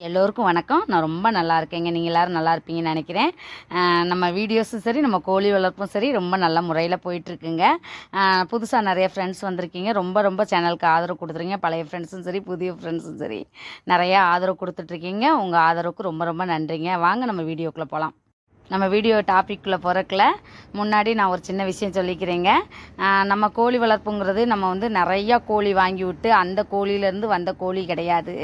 எல்லோருக்கும் வணக்கம். நான் ரொம்ப நல்லா இருக்கேங்க. நீங்கள் எல்லோரும் நல்லா இருப்பீங்கன்னு நினைக்கிறேன். நம்ம வீடியோஸும் சரி நம்ம கோழி வளர்ப்பும் சரி ரொம்ப நல்ல முறையில் போயிட்டுருக்குங்க. புதுசாக நிறைய ஃப்ரெண்ட்ஸ் வந்திருக்கீங்க. ரொம்ப ரொம்ப சேனலுக்கு ஆதரவு கொடுத்துருங்க பழைய ஃப்ரெண்ட்ஸும் சரி புதிய ஃப்ரெண்ட்ஸும் சரி நிறையா ஆதரவு கொடுத்துட்ருக்கீங்க உங்கள் ஆதரவுக்கு ரொம்ப ரொம்ப நன்றிங்க. வாங்க நம்ம வீடியோக்குள்ளே போகலாம் நம்ம வீடியோ டாப்பிக்குள்ளே பிறக்கல. முன்னாடி நான் ஒரு சின்ன விஷயம் சொல்லிக்கிறேங்க. நம்ம கோழி வளர்ப்புங்கிறது நம்ம வந்து நிறையா கோழி வாங்கி விட்டு அந்த கோழியிலேருந்து வந்த கோழி கிடையாது.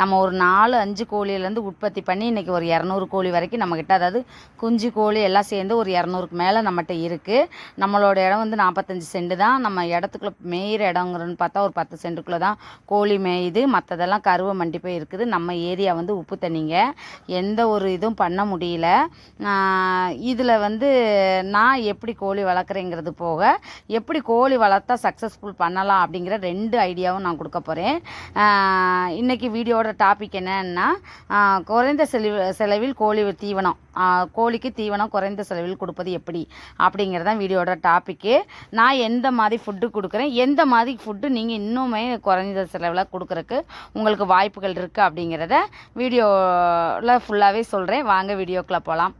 நம்ம ஒரு நாலு அஞ்சு கோழியிலேருந்து உற்பத்தி பண்ணி இன்றைக்கி ஒரு இரநூறு கோழி வரைக்கும் நம்மக்கிட்ட அதாவது குஞ்சு கோழி எல்லாம் சேர்ந்து ஒரு இரநூறுக்கு மேலே நம்மகிட்ட இருக்குது நம்மளோட இடம் வந்து நாற்பத்தஞ்சு சென்ட் தான். நம்ம இடத்துக்குள்ளே மேயிற இடங்கிறன்னு பார்த்தா ஒரு பத்து சென்ட்டுக்குள்ளே தான் கோழி மேயுது. மற்றதெல்லாம் கருவை மண்டி போய் இருக்குது. நம்ம ஏரியா வந்து உப்பு தண்ணிங்க. எந்த ஒரு இதுவும் பண்ண முடியல. இதில் வந்து நான் எப்படி கோழி வளர்க்குறேங்கிறது போக எப்படி கோழி வளர்த்தா சக்ஸஸ்ஃபுல் பண்ணலாம் அப்படிங்கிற ரெண்டு ஐடியாவும் நான் கொடுக்க போகிறேன் இன்றைக்கி வீடியோட டாபிக் என்னன்னா குறைந்த செலவு செலவில் கோழி தீவனம். கோழிக்கு தீவனம் குறைந்த செலவில் கொடுப்பது எப்படி அப்படிங்கிறது தான் வீடியோட டாப்பிக்கு நான் எந்த மாதிரி ஃபுட்டு கொடுக்குறேன் எந்த மாதிரி ஃபுட்டு நீங்கள் இன்னுமே குறைந்த செலவில் கொடுக்குறக்கு உங்களுக்கு வாய்ப்புகள் இருக்குது அப்படிங்கிறத வீடியோவில் ஃபுல்லாகவே சொல்கிறேன் வாங்க வீடியோக்குள்ளே போகலாம்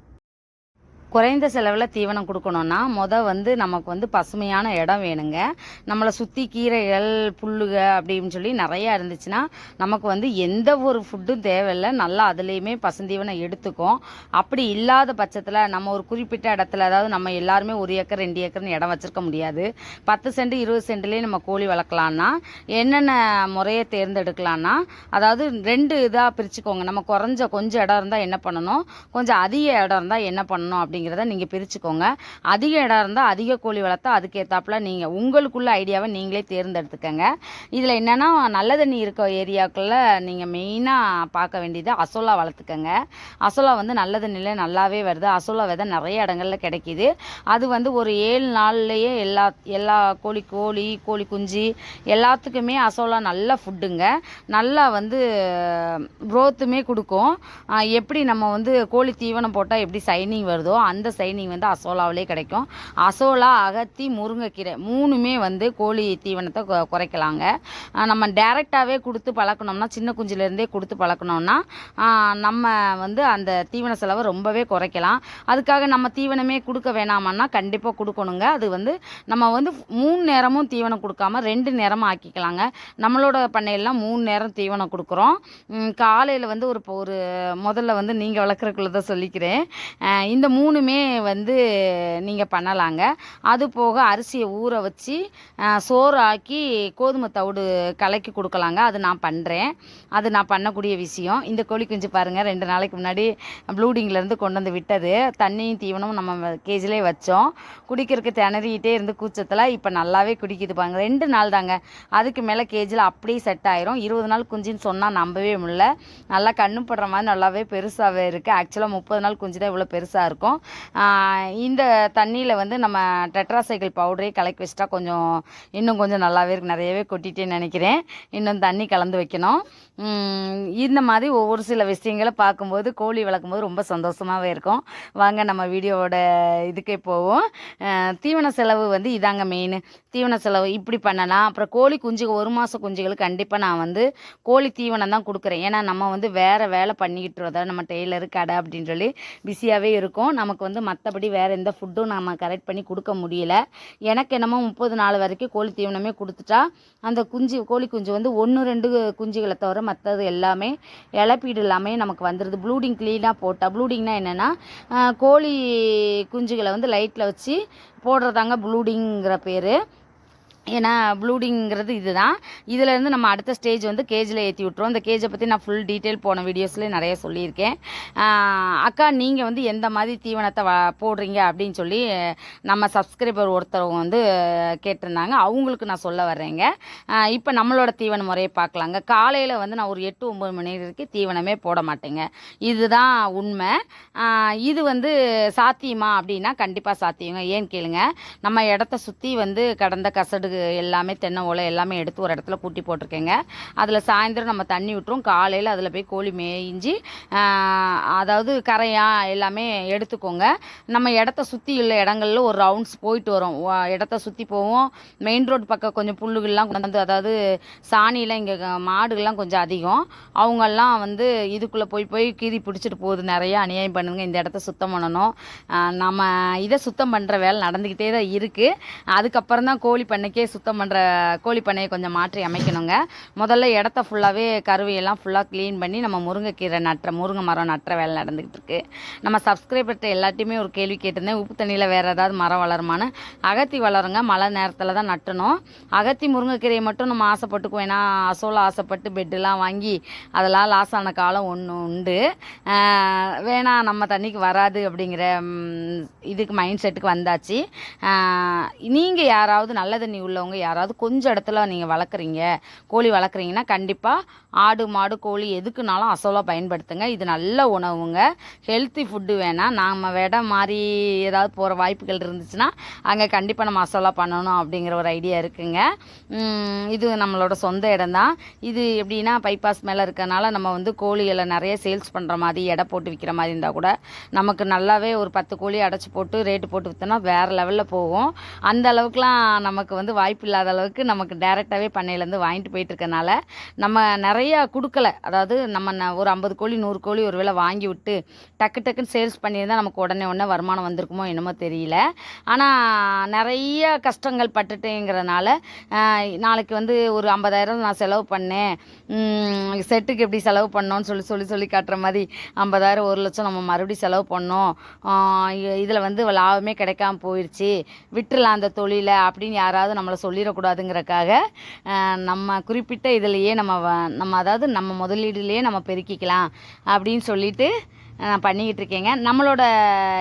குறைந்த செலவில் தீவனம் கொடுக்கணுன்னா முத வந்து நமக்கு வந்து பசுமையான இடம் வேணுங்க. நம்மளை சுற்றி கீரைகள் புல்லுக அப்படின்னு சொல்லி நிறையா இருந்துச்சுன்னா நமக்கு வந்து எந்த ஒரு ஃபுட்டும் தேவையில்லை. நல்லா அதுலேயுமே பசுந்தீவனம் எடுத்துக்கும். அப்படி இல்லாத பட்சத்தில் நம்ம ஒரு குறிப்பிட்ட இடத்துல அதாவது நம்ம எல்லாருமே ஒரு ஏக்கர் ரெண்டு ஏக்கர்னு இடம் வச்சுருக்க முடியாது. பத்து சென்ட் இருபது சென்ட்லேயே நம்ம கோழி வளர்க்கலான்னா என்னென்ன முறையை தேர்ந்தெடுக்கலான்னா அதாவது ரெண்டு இதாக பிரிச்சுக்கோங்க. நம்ம குறைஞ்ச கொஞ்சம் இடம் இருந்தால் என்ன பண்ணணும்? கொஞ்சம் அதிக இடம் இருந்தால் என்ன பண்ணணும் அப்படிங்கிறத நீங்கள் பிரிச்சுக்கோங்க. அதிக இடம் இருந்தால் அதிக கோழி வளர்த்தா அதுக்கேற்றாப்புல நீங்கள் உங்களுக்குள்ள ஐடியாவை நீங்களே தேர்ந்தெடுத்துக்கங்க. இதில் என்னென்னா நல்ல தண்ணி இருக்க ஏரியாக்களில் நீங்கள் மெயினாக பார்க்க வேண்டியது அசோலா வளர்த்துக்கங்க. அசோலா வந்து நல்ல தண்ணியில் நல்லாவே வருது. அசோலா விதை நிறைய இடங்கள்ல கிடைக்கிது. அது வந்து ஒரு ஏழு நாள்லேயே எல்லா எல்லா கோழி கோழி கோழி குஞ்சு எல்லாத்துக்குமே அசோலா நல்ல ஃபுட்டுங்க நல்லா வந்து க்ரோத்துமே கொடுக்கும். எப்படி நம்ம வந்து கோழி தீவனம் போட்டால் எப்படி சைனிங் வருதோ அந்த சைனிங் வந்து அசோலாவிலே கிடைக்கும். அசோலா அகத்தி முருங்கைக்கீரை மூணுமே வந்து கோழி தீவனத்தை கொ- குறைக்கலாங்க. நம்ம டேரெக்டாகவே கொடுத்து பழக்கணும்னா சின்ன குஞ்சுலேருந்தே கொடுத்து பழக்கணும்னா நம்ம வந்து அந்த தீவன செலவை ரொம்பவே குறைக்கலாம். அதுக்காக நம்ம தீவனமே கொடுக்க வேணாமன்னா கண்டிப்பாக கொடுக்கணுங்க. அது வந்து நம்ம வந்து மூணு நேரமும் தீவனம் கொடுக்காம ரெண்டு நேரமும் ஆக்கிக்கலாங்க. நம்மளோட பண்ணையெல்லாம் மூணு நேரம் தீவனம் கொடுக்குறோம். காலையில் வந்து ஒரு இப்போ ஒரு முதல்ல வந்து நீங்கள் வளர்க்குறக்குள்ள தான் சொல்லிக்கிறேன் இந்த மூணு மூணுமே வந்து நீங்கள் பண்ணலாங்க. அது போக அரிசியை ஊற வச்சு சோறு ஆக்கி கோதுமை தவிடு கலக்கி கொடுக்கலாங்க. அது நான் பண்ணுறேன் அது நான் பண்ணக்கூடிய விஷயம். இந்த கோழி குஞ்சு பாருங்கள் ரெண்டு நாளைக்கு முன்னாடி ப்ளூடிங்லேருந்து கொண்டு வந்து விட்டது. தண்ணியும் தீவனமும் நம்ம கேஜிலே வச்சோம். குடிக்கிறதுக்கு திணறிக்கிட்டே இருந்து கூச்சத்தில் இப்போ நல்லாவே குடிக்குது பாருங்க. ரெண்டு நாள் தாங்க. அதுக்கு மேலே கேஜில் அப்படியே செட் ஆயிரும். இருபது நாள் குஞ்சுன்னு சொன்னால் நம்பவே முடியல. நல்லா கண்ணு படுற மாதிரி நல்லாவே பெருசாகவே இருக்குது ஆக்சுவலாக முப்பது நாள் குஞ்சு தான் இவ்வளோ பெருசாக இருக்கும். இந்த தண்ணியில் வந்து நம்ம டெட்ராசைக்கிள் பவுடரே கலக்கி வச்சிட்டா கொஞ்சம் இன்னும் கொஞ்சம் நல்லாவே இருக்கு. நிறையவே கொட்டிட்டேன்னு நினைக்கிறேன். இன்னும் தண்ணி கலந்து வைக்கணும். இந்த மாதிரி ஒவ்வொரு சில விஷயங்களை பார்க்கும்போது கோழி வளர்க்கும்போது ரொம்ப சந்தோஷமாகவே இருக்கும். வாங்க நம்ம வீடியோவோட இதுக்கே போவோம். தீவன செலவு வந்து இதாங்க மெயின் தீவன செலவு இப்படி பண்ணலாம். அப்புறம் கோழி குஞ்சு ஒரு மாதம் குஞ்சுகளுக்கு கண்டிப்பாக நான் வந்து கோழி தீவனம் தான் கொடுக்குறேன். ஏன்னா நம்ம வந்து வேறு வேலை பண்ணிக்கிட்டு இருக்கோம் நம்ம டெய்லரு கடை அப்படின்னு சொல்லி பிஸியாகவே இருக்கும். நம்ம நமக்கு வந்து மற்றபடி வேறு எந்த ஃபுட்டும் நம்ம கரெக்ட் பண்ணி கொடுக்க முடியல. எனக்கு என்னமோ முப்பது நாள் வரைக்கும் கோழி தீவனமே கொடுத்துட்டா அந்த குஞ்சு கோழி குஞ்சு வந்து ஒன்று ரெண்டு குஞ்சுகளை தவிர மற்றது எல்லாமே இழப்பீடு எல்லாமே நமக்கு வந்துடுது ப்ளூடிங் க்ளீனாக போட்டால் ப்ளூடிங்னா என்னென்னா கோழி குஞ்சுகளை வந்து லைட்டில் வச்சு போடுறதாங்க ப்ளூடிங்கிற பேர். ஏன்னா ப்ளூடிங்கிறது இதுதான். இதிலேருந்து நம்ம அடுத்த ஸ்டேஜ் வந்து கேஜில் ஏற்றி விட்ருவோம் இந்த கேஜை பற்றி நான் ஃபுல் டீட்டெயில் போன வீடியோஸ்லேயே நிறைய சொல்லியிருக்கேன். அக்கா நீங்கள் வந்து எந்த மாதிரி தீவனத்தை வ போடுறீங்க அப்படின்னு சொல்லி நம்ம சப்ஸ்கிரைபர் ஒருத்தர் வந்து கேட்டிருந்தாங்க. அவங்களுக்கு நான் சொல்ல வர்றேங்க. இப்போ நம்மளோட தீவன முறையை பார்க்கலாங்க. காலையில் வந்து நான் ஒரு எட்டு ஒம்பது மணி வரைக்கும் தீவனமே போட மாட்டேங்க. இதுதான் உண்மை. இது வந்து சாத்தியமா அப்படின்னா கண்டிப்பாக சாத்தியங்க. ஏன்னு கேளுங்க. நம்ம இடத்த சுற்றி வந்து கடந்த கசடு கடுகு எல்லாமே தென்னை ஓலை எல்லாமே எடுத்து ஒரு இடத்துல கூட்டி போட்டிருக்கேங்க. அதில் சாயந்தரம் நம்ம தண்ணி விட்டுரும். காலையில் அதில் போய் கோழி மேய்ஞ்சி அதாவது கரையா எல்லாமே எடுத்துக்கோங்க. நம்ம இடத்த சுற்றி உள்ள இடங்கள்ல ஒரு ரவுண்ட்ஸ் போயிட்டு வரோம். இடத்த சுற்றி போவோம். மெயின் ரோடு பக்கம் கொஞ்சம் புல்லுகள்லாம் கொண்டு வந்து அதாவது சாணியெலாம் இங்கே மாடுகள்லாம் கொஞ்சம் அதிகம். அவங்கெல்லாம் வந்து இதுக்குள்ளே போய் போய் கீறி பிடிச்சிட்டு போகுது. நிறைய அநியாயம் பண்ணுங்க. இந்த இடத்த சுத்தம் பண்ணணும். நம்ம இதை சுத்தம் பண்ணுற வேலை நடந்துக்கிட்டே தான் இருக்குது அதுக்கப்புறம் தான் கோழி பண்ணைக்கே சுத்தம் பண்ணுற கோழி பண்ணையை கொஞ்சம் மாற்றி அமைக்கணுங்க. முதல்ல இடத்த ஃபுல்லாகவே கருவையெல்லாம் ஃபுல்லாக க்ளீன் பண்ணி நம்ம முருங்கைக்கீரை நட்டுற முருங்கை மரம் நட்டுற வேலை நடந்துக்கிட்டு இருக்கு. நம்ம சப்ஸ்கிரைபர்கிட்ட எல்லாத்தையுமே ஒரு கேள்வி கேட்டிருந்தேன். உப்பு தண்ணியில் வேறு ஏதாவது மரம் வளருமான்னு. அகத்தி வளருங்க. மழை நேரத்தில் தான் நட்டணும். அகத்தி முருங்கைக்கீரையை மட்டும் நம்ம ஆசைப்பட்டுக்குவோம். ஏன்னா அசோலா ஆசைப்பட்டு பெட்டெல்லாம் வாங்கி அதெல்லாம் லாஸ் ஆன காலம் ஒன்று உண்டு. வேணாம் நம்ம தண்ணிக்கு வராது அப்படிங்கிற இதுக்கு மைண்ட் செட்டுக்கு வந்தாச்சு. நீங்கள் யாராவது நல்ல தண்ணி உள்ளவங்க யாராவது கொஞ்சம் இடத்துல நீங்கள் வளர்க்குறீங்க கோழி வளர்க்குறீங்கன்னா கண்டிப்பாக ஆடு மாடு கோழி எதுக்குனாலும் அசோலா பயன்படுத்துங்க. இது நல்ல உணவுங்க. ஹெல்த்தி ஃபுட்டு வேணாம் நாம் விட மாதிரி ஏதாவது போகிற வாய்ப்புகள் இருந்துச்சுன்னா அங்கே கண்டிப்பாக நம்ம அசோலா பண்ணணும் அப்படிங்கிற ஒரு ஐடியா இருக்குங்க. இது நம்மளோட சொந்த இடம் தான் இது எப்படின்னா பைபாஸ் மேலே இருக்கனால நம்ம வந்து கோழிகளை நிறைய சேல்ஸ் பண்ணுற மாதிரி எடை போட்டு விற்கிற மாதிரி இருந்தால் கூட நமக்கு நல்லாவே ஒரு பத்து கோழி அடைச்சி போட்டு ரேட்டு போட்டு விற்றோன்னா வேறு லெவலில் போகும். அந்த அளவுக்குலாம் நமக்கு வந்து வாய்ப்பு இல்லாத அளவுக்கு நமக்கு டேரெக்டாகவே பண்ணையிலேருந்து வாங்கிட்டு போயிட்டு இருக்கனால நம்ம நிறையா கொடுக்கல. அதாவது நம்ம ஒரு ஐம்பது கோழி நூறு கோழி ஒரு வேளை வாங்கி விட்டு டக்கு டக்குன்னு சேல்ஸ் பண்ணியிருந்தால் நமக்கு உடனே உடனே வருமானம் வந்திருக்குமோ என்னமோ தெரியல. ஆனால் நிறைய கஷ்டங்கள் பட்டுட்டேங்கிறனால நாளைக்கு வந்து ஒரு ஐம்பதாயிரம் நான் செலவு பண்ணேன். செட்டுக்கு எப்படி செலவு பண்ணோன்னு சொல்லி சொல்லி சொல்லி காட்டுற மாதிரி ஐம்பதாயிரம் ஒரு லட்சம் நம்ம மறுபடியும் செலவு பண்ணோம். இதில் வந்து லாபமே கிடைக்காம போயிடுச்சு விட்டுறலாம் அந்த தொழிலை அப்படின்னு யாராவது நம்மளை சொல்லிடக்கூடாதுங்கிறக்காக நம்ம குறிப்பிட்ட இதுலேயே நம்ம வ- நம்ம அதாவது நம்ம முதலீடுலேயே நம்ம பெருக்கிக்கலாம் அப்படின்னு சொல்லிட்டு நான் பண்ணிக்கிட்டு இருக்கேங்க. நம்மளோட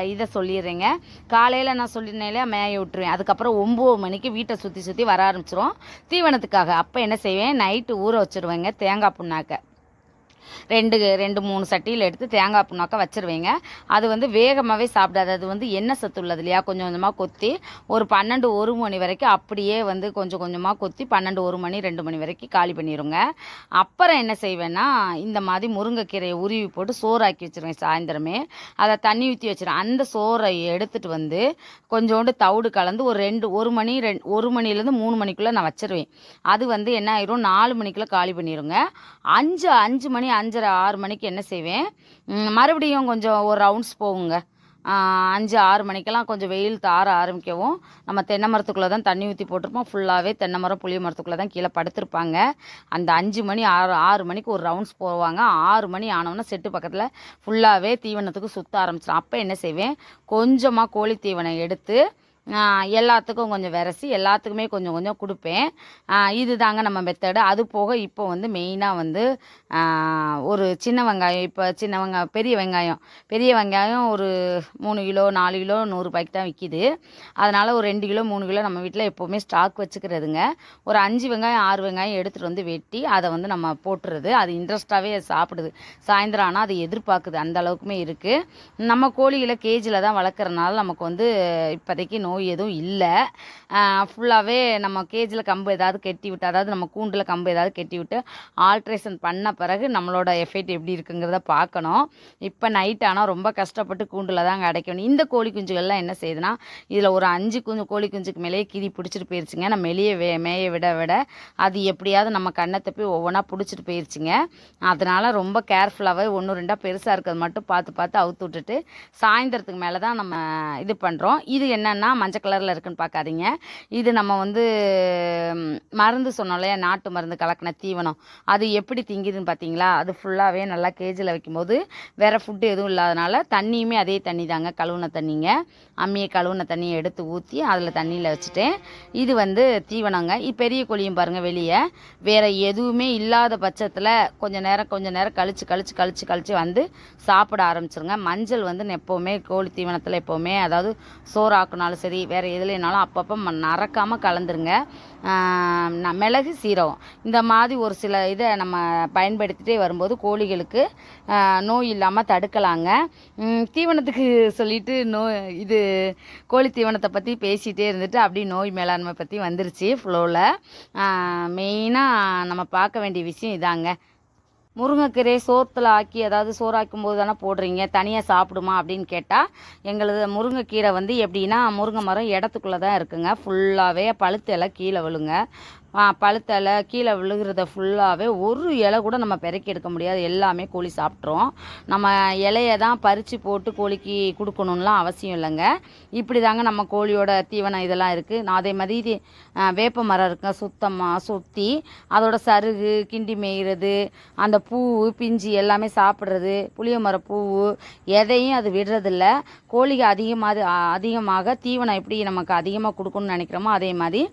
இதை சொல்லிடுறேங்க. காலையில் நான் சொல்லினேல மேய விட்டுருவேன். அதுக்கப்புறம் ஒம்பது மணிக்கு வீட்டை சுற்றி சுற்றி வர ஆரம்பிச்சிரும். தீவனத்துக்காக. அப்போ என்ன செய்வேன்? நைட்டு ஊற வச்சுருவேங்க. தேங்காய் புண்ணாக்க. ரெண்டு ரெண்டு மூணு சட்டியில் எடுத்து தேங்காய் புண்ணாக்க வச்சுருவீங்க. அது வந்து வேகமாகவே சாப்பிடாது. அது வந்து எண்ணெய் சத்து உள்ளது இல்லையா? கொஞ்சம் கொஞ்சமாக கொத்தி ஒரு பன்னெண்டு ஒரு மணி வரைக்கும் அப்படியே வந்து கொஞ்சம் கொஞ்சமாக கொத்தி பன்னெண்டு ஒரு மணி ரெண்டு மணி வரைக்கும் காலி பண்ணிடுங்க அப்புறம் என்ன செய்வேன்னா இந்த மாதிரி முருங்கைக்கீரையை உருவி போட்டு சோறாக்கி வச்சுருவேன் சாயந்தரமே. அதை தண்ணி ஊற்றி வச்சிருவேன். அந்த சோறை எடுத்துட்டு வந்து கொஞ்சோண்டு தவிடு கலந்து ஒரு ரெண்டு ஒரு மணி ரெண்டு ஒரு மணிலேருந்து மூணு மணிக்குள்ளே நான் வச்சுருவேன். அது வந்து என்ன ஆயிரும்? நாலு மணிக்குள்ளே காலி பண்ணிடுங்க அஞ்சு அஞ்சு மணி அஞ்சரை ஆறு மணிக்கு என்ன செய்வேன்? மறுபடியும் கொஞ்சம் ஒரு ரவுண்ட்ஸ் போகுங்க அஞ்சு ஆறு மணிக்கெல்லாம் கொஞ்சம் வெயில் தார ஆரம்பிக்கவும். நம்ம தென்னை மரத்துக்குள்ளே தான் தண்ணி ஊற்றி போட்டிருப்போம். ஃபுல்லாகவே தென்னை மரம் புளிய மரத்துக்குள்ளே தான் கீழே படுத்திருப்பாங்க. அந்த அஞ்சு மணி ஆறு ஆறு மணிக்கு ஒரு ரவுண்ட்ஸ் போவாங்க. ஆறு மணி ஆனவொன்னே செட்டு பக்கத்தில் ஃபுல்லாகவே தீவனத்துக்கு சுற்ற ஆரம்பிச்சிடும் அப்போ என்ன செய்வேன்? கொஞ்சமாக கோழி தீவனம் எடுத்து எல்லாத்துக்கும் கொஞ்சம் விரசி எல்லாத்துக்குமே கொஞ்சம் கொஞ்சம் கொடுப்பேன். இது தாங்க நம்ம மெத்தடு அது போக இப்போ வந்து மெயினாக வந்து ஒரு சின்ன வெங்காயம் இப்போ சின்ன வெங்காயம் பெரிய வெங்காயம். பெரிய வெங்காயம் ஒரு மூணு கிலோ நாலு கிலோ நூறுரூபாய்க்கு தான் விற்கிது அதனால் ஒரு ரெண்டு கிலோ மூணு கிலோ நம்ம வீட்டில் எப்போவுமே ஸ்டாக் வச்சுக்கிறதுங்க. ஒரு அஞ்சு வெங்காயம் ஆறு வெங்காயம் எடுத்துகிட்டு வந்து வெட்டி அதை வந்து நம்ம போட்டுறது. அது இன்ட்ரெஸ்ட்டாகவே சாப்பிடுது. சாயந்தரம் ஆனால் அது எதிர்பார்க்குது. அந்த அளவுக்குமே இருக்குது நம்ம கோழிகளை கேஜில் தான் வளர்க்குறனால நமக்கு வந்து இப்போதைக்கு நோய் எதுவும் இல்லை. ஃபுல்லாகவே நம்ம கேஜில் கம்பு ஏதாவது கெட்டி விட்டு அதாவது நம்ம கூண்டில் கம்பு ஏதாவது கெட்டி விட்டு ஆல்ட்ரேஷன் பண்ண பிறகு நம்மளோட எஃபெக்ட் எப்படி இருக்குங்கிறத பார்க்கணும். இப்போ நைட் ஆனால் ரொம்ப கஷ்டப்பட்டு கூண்டில் தாங்க அடைக்கணும் இந்த கோழி குஞ்சுகள்லாம் என்ன செய்யுதுன்னா இதில் ஒரு அஞ்சு குஞ்சு கோழி குஞ்சுக்கு மேலேயே கிரி பிடிச்சிட்டு போயிருச்சுங்க. நம்ம வெளியே வே மேய விட விட அது எப்படியாவது நம்ம கண்ணத்தை போய் ஒவ்வொன்றா பிடிச்சிட்டு போயிருச்சுங்க. அதனால் ரொம்ப கேர்ஃபுல்லாகவே ஒன்று ரெண்டாக பெருசாக இருக்கிறது மட்டும் பார்த்து பார்த்து அவுத்து விட்டுட்டு சாயந்தரத்துக்கு மேலே தான் நம்ம இது பண்ணுறோம் இது என்னென்னா மஞ்சள் கலரில் இருக்குன்னு பார்க்காதீங்க இது நம்ம வந்து மருந்து சொன்னோம் இல்லையா? நாட்டு மருந்து கலக்கின தீவனம். அது எப்படி திங்குதுன்னு பார்த்தீங்களா அது ஃபுல்லாகவே நல்லா கேஜில் வைக்கும்போது வேறு ஃபுட்டு எதுவும் இல்லாதனால தண்ணியுமே அதே தண்ணி தாங்க. கழுவுன தண்ணிங்க. அம்மியை கழுவுன தண்ணியை எடுத்து ஊற்றி அதில் தண்ணியில் வச்சுட்டேன். இது வந்து தீவனங்க. இது பெரிய கோழியும் பாருங்கள் வெளியே. வேறு எதுவுமே இல்லாத பட்சத்தில் கொஞ்ச நேரம் கொஞ்ச நேரம் கழிச்சு கழித்து கழிச்சு கழிச்சு வந்து சாப்பிட ஆரம்பிச்சிருங்க. மஞ்சள் வந்து எப்போவுமே கோழி தீவனத்தில் எப்போவுமே அதாவது சோறு ஆக்குனாலும் சரி சரி வேறு எதுலைனாலும் அப்பப்போ நறக்காமல் கலந்துருங்க. ந- மிளகு சீரகம். இந்த மாதிரி ஒரு சில இதை நம்ம பயன்படுத்திகிட்டே வரும்போது கோழிகளுக்கு நோய் இல்லாமல் தடுக்கலாங்க. தீவனத்துக்கு சொல்லிட்டு நோய் இது கோழி தீவனத்தை பற்றி பேசிகிட்டே இருந்துட்டு அப்படி நோய் மேலாண்மை பற்றி வந்துருச்சு ஃப்ளோவில் மெயினாக நம்ம பார்க்க வேண்டிய விஷயம் இதாங்க. முருங்கைக்கீரை சோத்தில் ஆக்கி அதாவது சோறாக்கும் போது தானே போடுறீங்க தனியாக சாப்பிடுமா அப்படின்னு கேட்டால் எங்களது முருங்கைக்கீரை வந்து எப்படின்னா முருங்கை மரம் இடத்துக்குள்ளே தான் இருக்குங்க ஃபுல்லாகவே பழுத்து எல்லாம் கீழே விழுங்க. பழுத்தலை கீழே விழுகிறத ஃபுல்லாகவே ஒரு இலை கூட நம்ம பெருக்கி எடுக்க முடியாது. எல்லாமே கோழி சாப்பிட்றோம் நம்ம இலையை தான் பறித்து போட்டு கோழிக்கு கொடுக்கணும்லாம் அவசியம் இல்லைங்க. இப்படி தாங்க நம்ம கோழியோட தீவனம் இதெல்லாம் இருக்குது நான் அதே மாதிரி இது, வேப்ப மரம் இருக்குங்க சுத்தமாக சுற்றி அதோட சருகு கிண்டி மேய்கிறது அந்த பூ பிஞ்சு எல்லாமே சாப்பிட்றது புளிய மர பூ எதையும் அது விடுறதில்ல. கோழிக்கு அதிகமாக அதிகமாக தீவனம் எப்படி நமக்கு அதிகமாக கொடுக்கணும்னு நினைக்கிறோமோ அதே மாதிரி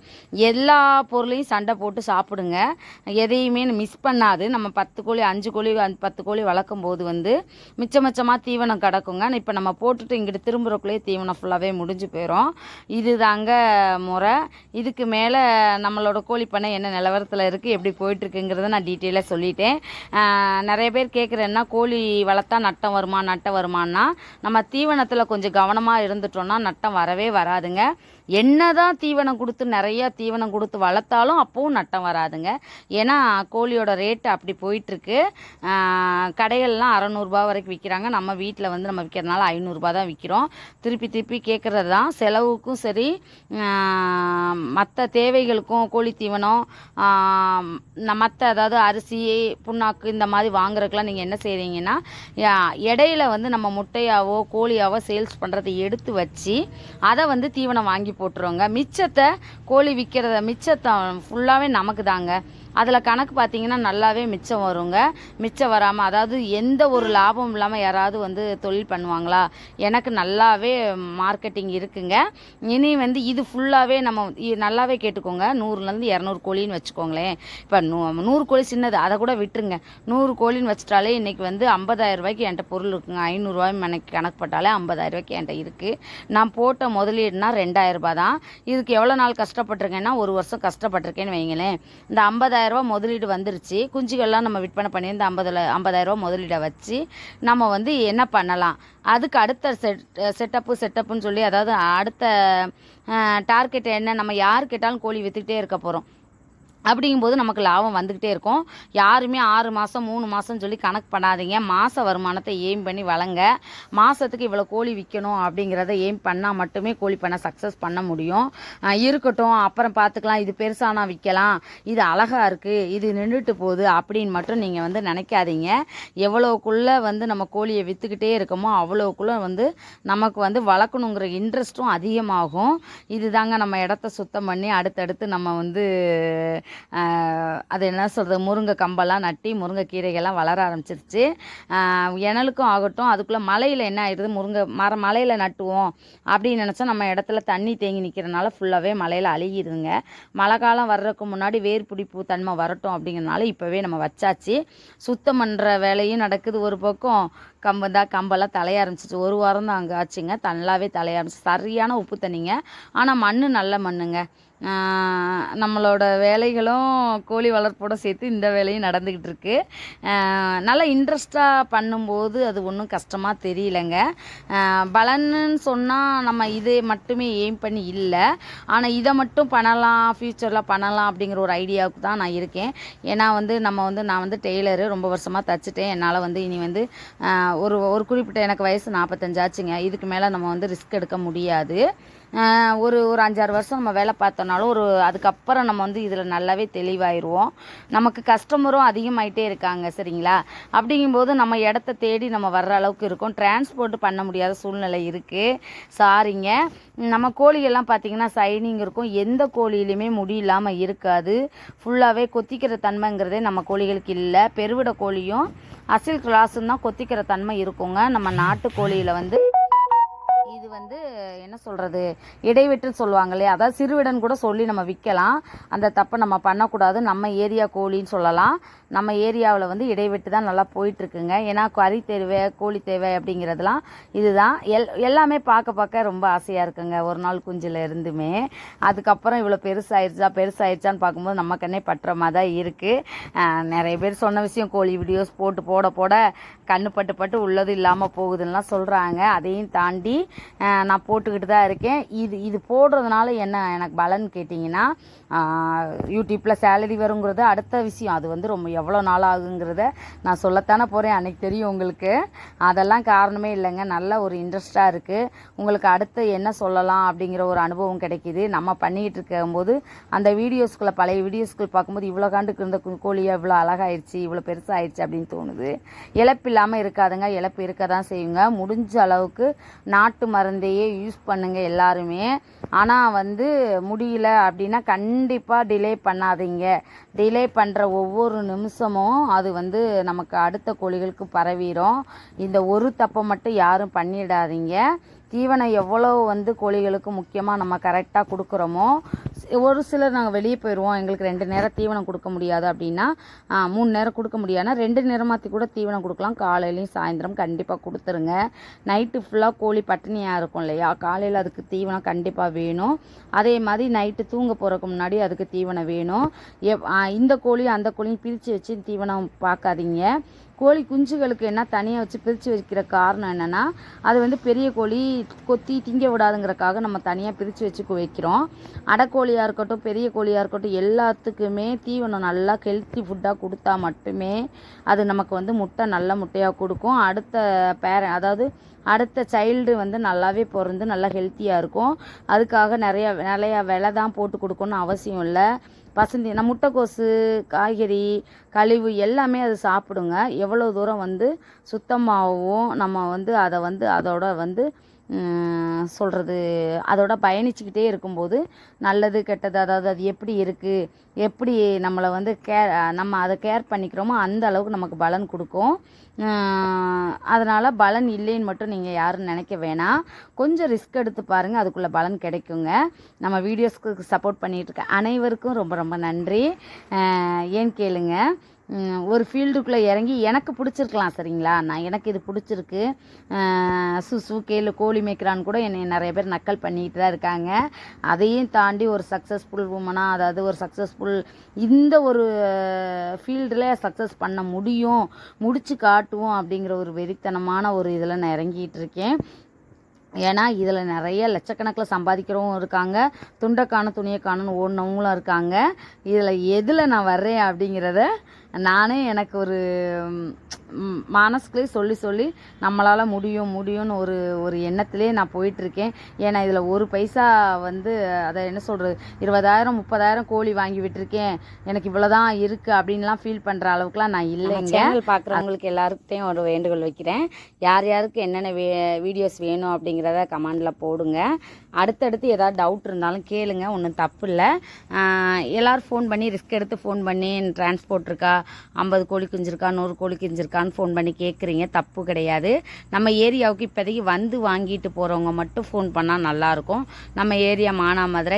எல்லா பொருளையும் சண்டை போட்டு சாப்பிடுங்க. எதையுமே மிஸ் பண்ணாது. நம்ம பத்து கோழி அஞ்சு கோழி அஞ்சு- பத்து கோழி வளர்க்கும் போது வந்து மிச்ச மிச்சமாக தீவனம் கிடக்குங்க. இப்போ நம்ம போட்டுட்டு இங்கிட்டு திரும்புறக்குள்ளேயே தீவனம் ஃபுல்லாகவே முடிஞ்சு போயிடும் இது தாங்க முறை. இதுக்கு மேலே நம்மளோட கோழி பண்ணை என்ன நிலவரத்தில் இருக்குது எப்படி போயிட்டுருக்குங்கிறத நான் டீட்டெயிலாக சொல்லிட்டேன். நிறைய பேர் கேட்குறேன்னா கோழி வளர்த்தா நட்டம் வருமா நட்டம் வருமானா நம்ம தீவனத்தில் கொஞ்சம் கவனமாக இருந்துட்டோம்னா நட்டம் வரவே வராதுங்க. என்னதான் தீவனம் கொடுத்து நிறைய தீவனம் கொடுத்து வளர்த்தாலும் அப்பவும் நட்டம் வராதுங்க. ஏன்னா கோழியோட ரேட்டு அப்படி போயிட்டுருக்கு. கடைகள்லாம் அறநூறுபா வரைக்கும் விற்கிறாங்க நம்ம வீட்டில் வந்து நம்ம விற்கிறதுனால ஐநூறுரூபா தான் விற்கிறோம் திருப்பி திருப்பி கேட்குறது தான். செலவுக்கும் சரி மற்ற தேவைகளுக்கும் கோழி தீவனம் மற்ற அதாவது அரிசி புண்ணாக்கு இந்த மாதிரி வாங்குறதுக்கெலாம் நீங்கள் என்ன செய்கிறீங்கன்னா இடையில வந்து நம்ம முட்டையாவோ கோழியாவோ சேல்ஸ் பண்ணுறதை எடுத்து வச்சு அதை வந்து தீவனம் வாங்கி போட்டுருவோங்க. மிச்சத்தை கோழி விற்கிறத மிச்சத்தை ஃபுல்லாகவே நமக்கு தாங்க அதில் கணக்கு பார்த்தீங்கன்னா நல்லாவே மிச்சம் வருங்க. மிச்சம் வராமல் அதாவது எந்த ஒரு லாபம் இல்லாமல் யாராவது வந்து தொழில் பண்ணுவாங்களா? எனக்கு நல்லாவே மார்க்கெட்டிங் இருக்குங்க. இனி வந்து இது ஃபுல்லாகவே நம்ம இ- நல்லாவே கேட்டுக்கோங்க. நூறுலேருந்து இரநூறு கோழின்னு வச்சுக்கோங்களேன். இப்போ நூ நூறு கோழி சின்னது அதை கூட விட்டுருங்க. நூறு கோழின்னு வச்சிட்டாலே இன்றைக்கி வந்து ஐம்பதாயிரம் ரூபாய்க்கு என்கிட்ட பொருள் இருக்குங்க. ஐநூறுரூவாயும் எனக்கு கணக்கு பட்டாலே ஐம்பதாயிரம் ரூபாய்க்கு என்கிட்ட இருக்குது நான் போட்ட முதலீடுனா ரெண்டாயிரம் ரூபாய் தான். இதுக்கு எவ்வளோ நாள் கஷ்டப்பட்டிருக்கேன்னா ஒரு வருஷம் கஷ்டப்பட்டிருக்கேன்னு வைங்களேன். இந்த ஐம்பதாயிரம் ரூபாய் முதலீடு வந்துருச்சு. குஞ்சுகள்லாம் நம்ம விற்பனை பண்ணி இந்த ஐம்பதுல ஐம்பதாயிரரூபா முதலீடை வச்சு நம்ம வந்து என்ன பண்ணலாம்? அதுக்கு அடுத்த செட் செட்டப்பு செட்டப்புன்னு சொல்லி அதாவது அடுத்த டார்கெட் என்ன? நம்ம யார் கேட்டாலும் கோழி விற்றுக்கிட்டே இருக்க போகிறோம் அப்படிங்கும்போது நமக்கு லாபம் வந்துக்கிட்டே இருக்கும். யாருமே ஆறு மாதம் மூணு மாதம்னு சொல்லி கணக்கு பண்ணாதீங்க. மாத வருமானத்தை எய்ம் பண்ணி வளங்க. மாதத்துக்கு இவ்வளோ கோழி விற்கணும் அப்படிங்கிறத எய்ம் பண்ணால் மட்டுமே கோழி பண்ண சக்ஸஸ் பண்ண முடியும். இருக்கட்டும். அப்புறம் பார்த்துக்கலாம். இது பெருசானா விற்கலாம் இது அழகாக இருக்குது இது நின்றுட்டு போகுது அப்படின்னு மட்டும் நீங்கள் வந்து நினைக்காதீங்க. எவ்வளோக்குள்ளே வந்து நம்ம கோழியை விற்றுக்கிட்டே இருக்கோமோ அவ்வளோக்குள்ளே வந்து நமக்கு வந்து வளர்க்கணுங்கிற இன்ட்ரெஸ்ட்டும் அதிகமாகும். இதுதாங்க நம்ம இடத்த சுத்தம் பண்ணி அடுத்தடுத்து நம்ம வந்து அது என்ன சொல்கிறது முருங்கை கம்பெல்லாம் நட்டி முருங்கை கீரைகள்லாம் வளர ஆரம்பிச்சிருச்சு. இணலுக்கும் எனலுக்கும் ஆகட்டும் அதுக்குள்ளே மலையில் என்ன ஆயிடுது முருங்கை மரம் மலையில் நட்டுவோம் அப்படின்னு நினச்சா நம்ம இடத்துல தண்ணி தேங்கி நிற்கிறனால ஃபுல்லாகவே மலையில் அழுகிடுதுங்க. மழை காலம் வர்றதுக்கு முன்னாடி வேர் பிடிப்பு தன்மை வரட்டும் அப்படிங்கிறனால இப்போவே நம்ம வச்சாச்சு. சுத்தம் பண்ணுற வேலையும் நடக்குது ஒரு பக்கம். கம்பு தான் கம்பெல்லாம் தலைய ஆரம்பிச்சிச்சு. ஒரு வாரம் தான் அங்கே ஆச்சுங்க. நல்லாவே தலைய ஆரம்பிச்சு சரியான உப்பு தண்ணிங்க. ஆனால் மண் நல்ல மண்ணுங்க. நம்மளோட வேலைகளும் கோழி வளர்ப்போட சேர்த்து இந்த வேலையும் நடந்துக்கிட்டு இருக்கு. நல்லா இன்ட்ரெஸ்டாக பண்ணும்போது அது ஒன்றும் கஷ்டமாக தெரியலங்க. பலன்னு சொன்னால் நம்ம இது மட்டுமே எய்ம் பண்ணி இல்லை. ஆனால் இதை மட்டும் பண்ணலாம் ஃப்யூச்சரில் பண்ணலாம் அப்படிங்கிற ஒரு ஐடியாவுக்கு தான் நான் இருக்கேன். ஏன்னா வந்து நம்ம வந்து நான் வந்து டெய்லரு ரொம்ப வருஷமாக தச்சுட்டேன். என்னால் வந்து இனி வந்து ஒரு ஒரு குறிப்பிட்ட எனக்கு வயசு நாற்பத்தஞ்சாச்சுங்க இதுக்கு மேலே நம்ம வந்து ரிஸ்க் எடுக்க முடியாது. ஒரு ஒரு அஞ்சாறு வருஷம் நம்ம வேலை பார்த்தோம்னாலும் ஒரு அதுக்கப்புறம் நம்ம வந்து இதில் நல்லாவே தெளிவாயிருவோம். நமக்கு கஸ்டமரும் அதிகமாயிட்டே இருக்காங்க சரிங்களா? அப்படிங்கும்போது நம்ம இடத்த தேடி நம்ம வர்ற அளவுக்கு இருக்கும். டிரான்ஸ்போர்ட் பண்ண முடியாத சூழ்நிலை இருக்குது சாரிங்க நம்ம கோழிகள்லாம் பார்த்திங்கன்னா சைனிங் இருக்கும். எந்த கோழியிலையுமே முடி இல்லாமல் இருக்காது. ஃபுல்லாகவே கொத்திக்கிற தன்மைங்கிறதே நம்ம கோழிகளுக்கு இல்லை. பெருவிட கோழியும் அசில் கிளாஸும் தான் கொத்திக்கிற தன்மை இருக்குங்க. நம்ம நாட்டு கோழியில் வந்து வந்து என்ன சொல்கிறது இடைவெட்டுன்னு சொல்லுவாங்க இல்லையா அதாவது சிறுவிடன் கூட சொல்லி நம்ம விற்கலாம். அந்த தப்பை நம்ம பண்ணக்கூடாது. நம்ம ஏரியா கோழின்னு சொல்லலாம். நம்ம ஏரியாவில் வந்து இடைவெட்டு தான் நல்லா போயிட்டுருக்குங்க. ஏன்னா கறி தேவை கோழி தேவை அப்படிங்கிறதுலாம் இதுதான். எல் எல்லாமே பார்க்க பார்க்க ரொம்ப ஆசையாக இருக்குங்க. ஒரு நாள் குஞ்சில் இருந்துமே. அதுக்கப்புறம் இவ்வளோ பெருசாயிருச்சா பெருசாயிருச்சான்னு பார்க்கும்போது நம்ம கண்ணே பற்றமாக தான் இருக்குது நிறைய பேர் சொன்ன விஷயம் கோழி வீடியோஸ் போட்டு போட போட கண்ணு பட்டு பட்டு உள்ளது இல்லாமல் போகுதுன்னெலாம் சொல்கிறாங்க அதையும் தாண்டி நான் போட்டுக்கிட்டு தான் இருக்கேன். இது இது போடுறதுனால என்ன எனக்கு பலன் கேட்டிங்கன்னா யூடியூப்பில் சேலரி வருங்கிறது அடுத்த விஷயம். அது வந்து ரொம்ப எவ்வளோ நாள் ஆகுங்கிறத நான் சொல்லத்தானே போகிறேன் அன்றைக்கி தெரியும் உங்களுக்கு. அதெல்லாம் காரணமே இல்லைங்க. நல்ல ஒரு இன்ட்ரெஸ்டாக இருக்குது உங்களுக்கு அடுத்து என்ன சொல்லலாம் அப்படிங்கிற ஒரு அனுபவம் கிடைக்கிது. நம்ம பண்ணிக்கிட்டு இருக்கும்போது அந்த வீடியோஸ்குள்ளே பழைய வீடியோஸ்குள் பார்க்கும்போது இவ்வளோ காண்டுக்கு இருந்த கோழியாக இவ்வளோ அழகாயிருச்சு இவ்வளோ பெருசாகிடுச்சு அப்படின்னு தோணுது. இழப்பு இல்லாமல் இருக்காதுங்க. இழப்பு இருக்க தான் செய்யுங்க. முடிஞ்ச அளவுக்கு நாட்டு மருந்து மருந்தையே யூஸ் பண்ணுங்கள் எல்லாருமே. ஆனால் வந்து முடியல அப்படின்னா கண்டிப்பாக டிலே பண்ணாதீங்க. டிலே பண்ணுற ஒவ்வொரு நிமிஷமும் அது வந்து நமக்கு அடுத்த கோழிகளுக்கு பரவிடும் இந்த ஒரு தப்பை மட்டும் யாரும் பண்ணிடாதீங்க. தீவனம் எவ்வளோ வந்து கோழிகளுக்கு முக்கியமாக நம்ம கரெக்டாக கொடுக்குறோமோ ஒரு சிலர் நாங்கள் வெளியே போயிடுவோம் எங்களுக்கு ரெண்டு நேரம் தீவனம் கொடுக்க முடியாது அப்படின்னா மூணு நேரம் கொடுக்க முடியாதுன்னா ரெண்டு நேரமாற்றி கூட தீவனம் கொடுக்கலாம். காலையிலையும் சாயந்தரம் கண்டிப்பாக கொடுத்துருங்க. நைட்டு ஃபுல்லாக கோழி பட்டினியாக இருக்கும் இல்லையா? காலையில் அதுக்கு தீவனம் கண்டிப்பாக வேணும். அதே மாதிரி நைட்டு தூங்க போகிறதுக்கு முன்னாடி அதுக்கு தீவனம் வேணும். எப் இந்த கோழி அந்த கோழியும் பிரித்து வச்சு தீவனம் பார்க்காதீங்க கோழி குஞ்சுகளுக்கு என்ன தனியாக வச்சு பிரித்து வைக்கிற காரணம் என்னென்னா அது வந்து பெரிய கோழி கொத்தி திங்க விடாதுங்கிறக்காக நம்ம தனியாக பிரித்து வச்சு வைக்கிறோம். அடைக்கோழியாக இருக்கட்டும் பெரிய கோழியாக இருக்கட்டும் எல்லாத்துக்குமே தீவனம் நல்லா ஹெல்த்தி ஃபுட்டாக கொடுத்தா மட்டுமே அது நமக்கு வந்து முட்டை நல்ல முட்டையாக கொடுக்கும். அடுத்த பேர அதாவது அடுத்த சைல்டு வந்து நல்லாவே பிறந்து நல்லா ஹெல்த்தியாக இருக்கும். அதுக்காக நிறைய நிறையா விலை தான் போட்டு கொடுக்கணும்னு அவசியம் இல்லை. பசந்தி நம்ம முட்டைக்கோசு காய்கறி கழிவு எல்லாமே அது சாப்பிடுங்க. எவ்வளோ தூரம் வந்து சுத்தமாகவும் நம்ம வந்து அதை வந்து அதோட வந்து சொல்கிறது அதோட பயணிச்சுக்கிட்டே இருக்கும்போது நல்லது கெட்டது அதாவது அது எப்படி இருக்குது எப்படி நம்மளை வந்து கேர் நம்ம அதை கேர் பண்ணிக்கிறோமோ அந்த அளவுக்கு நமக்கு பலன் கொடுக்கும். அதனால் பலன் இல்லைன்னு மட்டும் நீங்கள் யாரும் நினைக்க வேணாம். கொஞ்சம் ரிஸ்க் எடுத்து பாருங்கள் அதுக்குள்ளே பலன் கிடைக்குங்க. நம்ம வீடியோஸ்க்கு சப்போர்ட் பண்ணிகிட்ருக்க அனைவருக்கும் ரொம்ப ரொம்ப நன்றி. ஏன் கேளுங்கள் ஒரு ஃபீல்டுக்குள்ளே இறங்கி எனக்கு பிடிச்சிருக்கலாம் சரிங்களா? நான் எனக்கு இது பிடிச்சிருக்கு. சுசு கேளு கோழி மேய்க்கிறான்னு கூட என்னை நிறைய பேர் நக்கல் பண்ணிக்கிட்டு தான் இருக்காங்க. அதையும் தாண்டி ஒரு சக்ஸஸ்ஃபுல் உமனாக அதாவது ஒரு சக்ஸஸ்ஃபுல் இந்த ஒரு ஃபீல்டில் சக்ஸஸ் பண்ண முடியும் முடிச்சு காட்டுவோம் அப்படிங்கிற ஒரு வெறித்தனமான ஒரு இதில் நான் இறங்கிட்டு இருக்கேன். ஏன்னா இதில் நிறைய லட்சக்கணக்கில் சம்பாதிக்கிறவங்க இருக்காங்க. துண்டைக்கான துணியைக்கானன்னு துணியை ஓடினவங்களும் இருக்காங்க. இதில் எதில் நான் வர்றேன் அப்படிங்கிறத நானே எனக்கு ஒரு மனசுக்குள்ளே சொல்லி சொல்லி நம்மளால் முடியும் முடியும்னு ஒரு ஒரு எண்ணத்திலே நான் போயிட்டுருக்கேன். ஏன்னா இதில் ஒரு பைசா வந்து அதை என்ன சொல்கிறது இருபதாயிரம் முப்பதாயிரம் கோழி வாங்கி விட்டுருக்கேன். எனக்கு இவ்வளோ தான் இருக்குது அப்படின்லாம் ஃபீல் பண்ணுற அளவுக்குலாம் நான் இல்லைங்க. சேனல் பார்க்குறவங்களுக்கு எல்லாருக்கிட்டையும் ஒரு வேண்டுகோள் வைக்கிறேன். யார் யாருக்கு என்னென்ன வே வீடியோஸ் வேணும் அப்படிங்கிறத கமெண்டில் போடுங்க. அடுத்தடுத்து ஏதாவது டவுட் இருந்தாலும் கேளுங்க ஒன்றும் தப்பு இல்லை. எல்லோரும் ஃபோன் பண்ணி ரிஸ்க் எடுத்து ஃபோன் பண்ணி டிரான்ஸ்போர்ட் இருக்கா ஐம்பது கோழி குஞ்சிருக்கா நூறு கோழி குஞ்சிருக்கான்னு ஃபோன் பண்ணி கேட்குறீங்க தப்பு கிடையாது. நம்ம ஏரியாவுக்கு இப்போதைக்கு வந்து வாங்கிட்டு போகிறவங்க மட்டும் ஃபோன் பண்ணால் நல்லாயிருக்கும் நம்ம ஏரியா மானாமதுரை